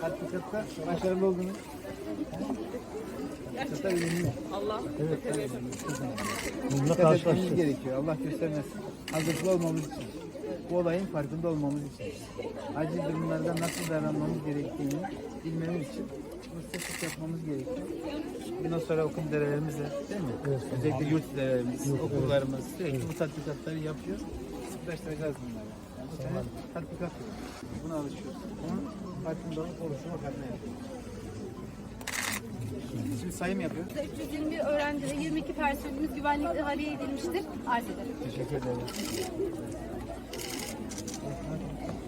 Kalp fıçakta başarılı oldunuz. Allah. Evet. Bununla karşılaştık. gerekiyor. Allah göstermesin. Hazırlıklı olmamız için. Bu olayın farkında olmamız için. Acil durumlarda nasıl davranmamız gerektiğini bilmemiz için sık yapmamız gerekiyor. Bundan sonra okul derelerimiz de değil mi? Özellikle yurt derelerimiz, okullarımız sürekli bu tatbikatları yapıyor. Sıklaştıracağız bunları. Yani bu sene tatbikat yok. Buna alışıyoruz. Bunun farkında olup oluşturmak adına yapıyoruz. Sayım yapıyoruz. 321 öğrenci ve 22 personelimiz güvenlikle tahliye edilmiştir. Arz ederim. Teşekkür ederim.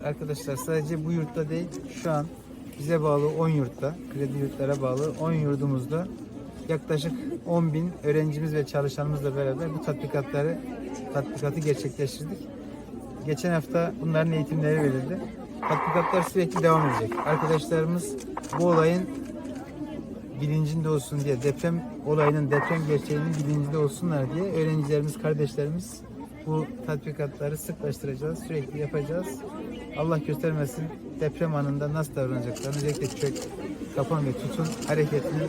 Arkadaşlar sadece bu yurtta değil, şu an bize bağlı 10 yurtta, kredi yurtlara bağlı 10 yurdumuzda yaklaşık 10 bin öğrencimiz ve çalışanımızla beraber bu tatbikatları tatbikatı gerçekleştirdik. Geçen hafta bunların eğitimleri verildi. Tatbikatlar sürekli devam edecek. Arkadaşlarımız bu olayın bilincinde olsun diye deprem olayının deprem gerçeğinin bilincinde olsunlar diye öğrencilerimiz, kardeşlerimiz bu tatbikatları sıklaştıracağız, sürekli yapacağız. Allah göstermesin deprem anında nasıl davranacaklar, özellikle kök, kapan ve tutun hareketini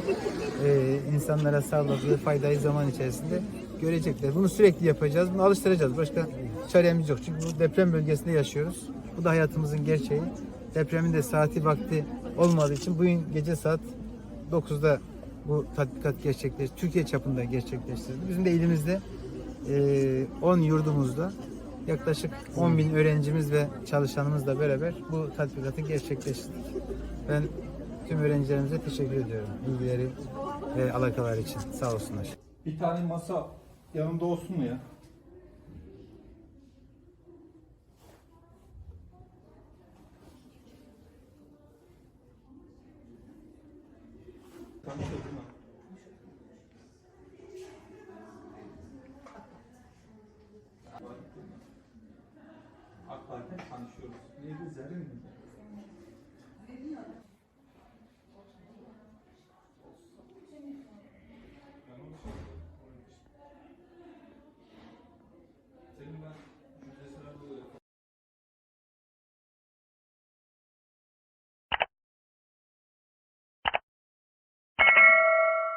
e, insanlara sağladığı faydayı zaman içerisinde görecekler. Bunu sürekli yapacağız, bunu alıştıracağız. Başka çaremiz yok. Çünkü bu deprem bölgesinde yaşıyoruz. Bu da hayatımızın gerçeği. Depremin de saati vakti olmadığı için bugün gece saat 9'da bu tatbikat gerçekleşti. Türkiye çapında gerçekleştirildi. Bizim de elimizde eee, 10 yurdumuzda yaklaşık 10 bin öğrencimiz ve çalışanımızla beraber bu tatbikatı gerçekleştirdik. Ben tüm öğrencilerimize teşekkür ediyorum. Bilgileri ve alakalar için. Sağ olsunlar. Bir tane masa yanında olsun mu ya? Tanışıyor tanışıyoruz. Neydi Zerrin mi?